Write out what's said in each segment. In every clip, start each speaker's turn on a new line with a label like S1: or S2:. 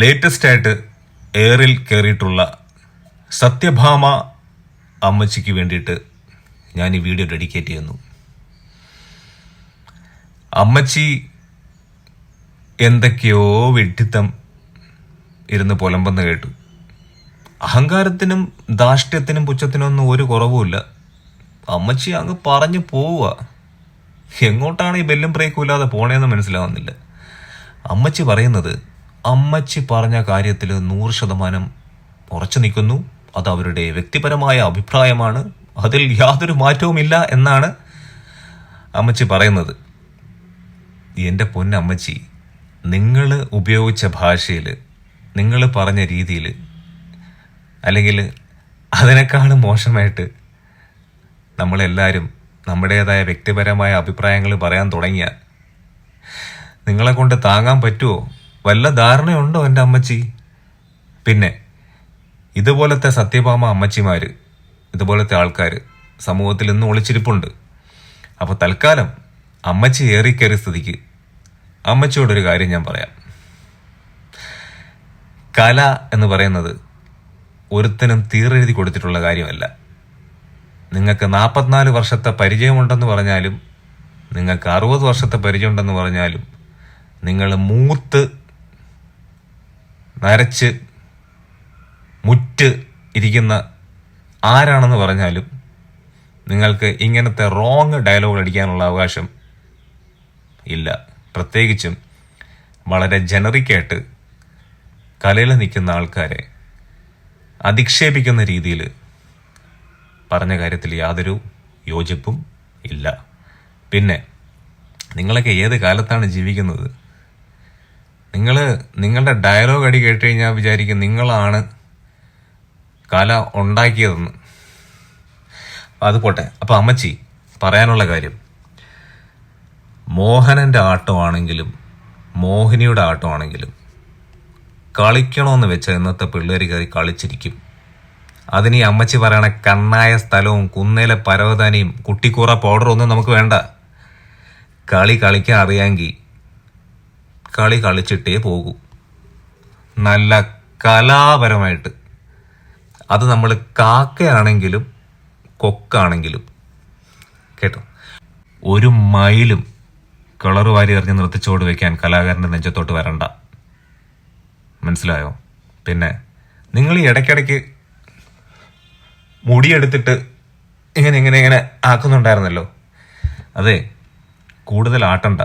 S1: Latest ആയിട്ട് എയറിൽ കയറിയിട്ടുള്ള സത്യഭാമ അമ്മച്ചിക്ക് വേണ്ടിയിട്ട് ഞാൻ ഈ വീഡിയോ ഡെഡിക്കേറ്റ് ചെയ്യുന്നു. അമ്മച്ചി എന്തൊക്കെയോ വിഡ്ഢിത്തം ഇരുന്ന് പുലമ്പെന്ന് കേട്ടു. അഹങ്കാരത്തിനും ധാഷ്ട്യത്തിനും പുച്ഛത്തിനൊന്നും ഒരു കുറവുമില്ല. അമ്മച്ചി അങ്ങ് പറഞ്ഞു പോവുക. എങ്ങോട്ടാണ് ഈ ബെല്ലും ബ്രേക്കും ഇല്ലാതെ പോണേന്ന് മനസ്സിലാവുന്നില്ല. അമ്മച്ചി പറയുന്നത് അമ്മച്ചി പറഞ്ഞ കാര്യത്തിൽ നൂറ് ശതമാനം ഉറച്ചു നിൽക്കുന്നു. അത് അവരുടെ വ്യക്തിപരമായ അഭിപ്രായമാണ്. അതിൽ യാതൊരു മാറ്റവുമില്ല എന്നാണ് അമ്മച്ചി പറയുന്നത്. എന്റെ പൊന്നമ്മച്ചി നിങ്ങൾ ഉപയോഗിച്ച ഭാഷയിൽ നിങ്ങൾ പറഞ്ഞ രീതിയിൽ അല്ലെങ്കിൽ അതിനേക്കാളും മോശമായിട്ട് നമ്മളെല്ലാവരും നമ്മുടേതായ വ്യക്തിപരമായ അഭിപ്രായങ്ങൾ പറയാൻ തുടങ്ങിയ നിങ്ങളെ കൊണ്ട് താങ്ങാൻ പറ്റുമോ വല്ല ധാരണയുണ്ടോ എന്റെ അമ്മച്ചി? പിന്നെ ഇതുപോലത്തെ സത്യഭാമ അമ്മച്ചിമാര് ഇതുപോലത്തെ ആൾക്കാർ സമൂഹത്തിൽ ഇന്ന് ഒളിച്ചിരിപ്പുണ്ട്. അപ്പോൾ തൽക്കാലം അമ്മച്ചി ഏറിക്കയറി സ്ഥിതിക്ക് അമ്മച്ചിയോടൊരു കാര്യം ഞാൻ പറയാം. കല എന്ന് പറയുന്നത് ഒരുത്തനും തീറെഴുതി കൊടുത്തിട്ടുള്ള കാര്യമല്ല. നിങ്ങൾക്ക് നാൽപ്പത്തിനാല് വർഷത്തെ പരിചയമുണ്ടെന്ന് പറഞ്ഞാലും നിങ്ങൾക്ക് അറുപത് വർഷത്തെ പരിചയമുണ്ടെന്ന് പറഞ്ഞാലും നിങ്ങൾ മൂത്ത് നരച്ച് മുറ്റ് ഇരിക്കുന്ന ആരാണെന്ന് പറഞ്ഞാലും നിങ്ങൾക്ക് ഇങ്ങനത്തെ റോങ് ഡയലോഗ് അടിക്കാനുള്ള അവകാശം ഇല്ല. പ്രത്യേകിച്ചും വളരെ ജനറിക്കായിട്ട് കലയിൽ നിൽക്കുന്ന ആൾക്കാരെ അധിക്ഷേപിക്കുന്ന രീതിയിൽ പറഞ്ഞ കാര്യത്തിൽ യാതൊരു യോജിപ്പും ഇല്ല. പിന്നെ നിങ്ങളൊക്കെ ഏത് കാലത്താണ് ജീവിക്കുന്നത്? നിങ്ങൾ നിങ്ങളുടെ ഡയലോഗ് അടി കേട്ട് കഴിഞ്ഞാൽ വിചാരിക്കും നിങ്ങളാണ് കല ഉണ്ടാക്കിയതെന്ന്. അത് പോട്ടെ. അപ്പം അമ്മച്ചി പറയാനുള്ള കാര്യം. മോഹനന്റെ ആട്ടമാണെങ്കിലും മോഹിനിയുടെ ആട്ടമാണെങ്കിലും കളിക്കണമെന്ന് വെച്ച ഇന്നത്തെ പിള്ളേർ കയറി കളിച്ചിരിക്കും. അതിന് ഈ അമ്മച്ചി പറയണ കണ്ണായ സ്ഥലവും കുന്നേലെ പരവതാനിയും കുട്ടിക്കൂറ പൗഡറും ഒന്നും നമുക്ക് വേണ്ട. കളി കളിക്കാൻ അറിയാമെങ്കിൽ കളി കളിച്ചിട്ടേ പോകൂ. നല്ല കലാപരമായിട്ട്. അത് നമ്മൾ കാക്കയാണെങ്കിലും കൊക്കാണെങ്കിലും. കേട്ടോ? ഒരു മൈലും കളർ വാരി എറിഞ്ഞ് നിർത്തിച്ചോട് വയ്ക്കാൻ കലാകാരന്റെ നെഞ്ചത്തോട്ട് വരണ്ട. മനസ്സിലായോ? പിന്നെ നിങ്ങൾ ഈ ഇടയ്ക്കിടയ്ക്ക് മുടിയെടുത്തിട്ട് ഇങ്ങനെ ഇങ്ങനെ ഇങ്ങനെ ആക്കുന്നുണ്ടായിരുന്നല്ലോ. അതെ കൂടുതൽ ആട്ടണ്ട.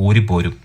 S1: ഊരിപ്പോരും.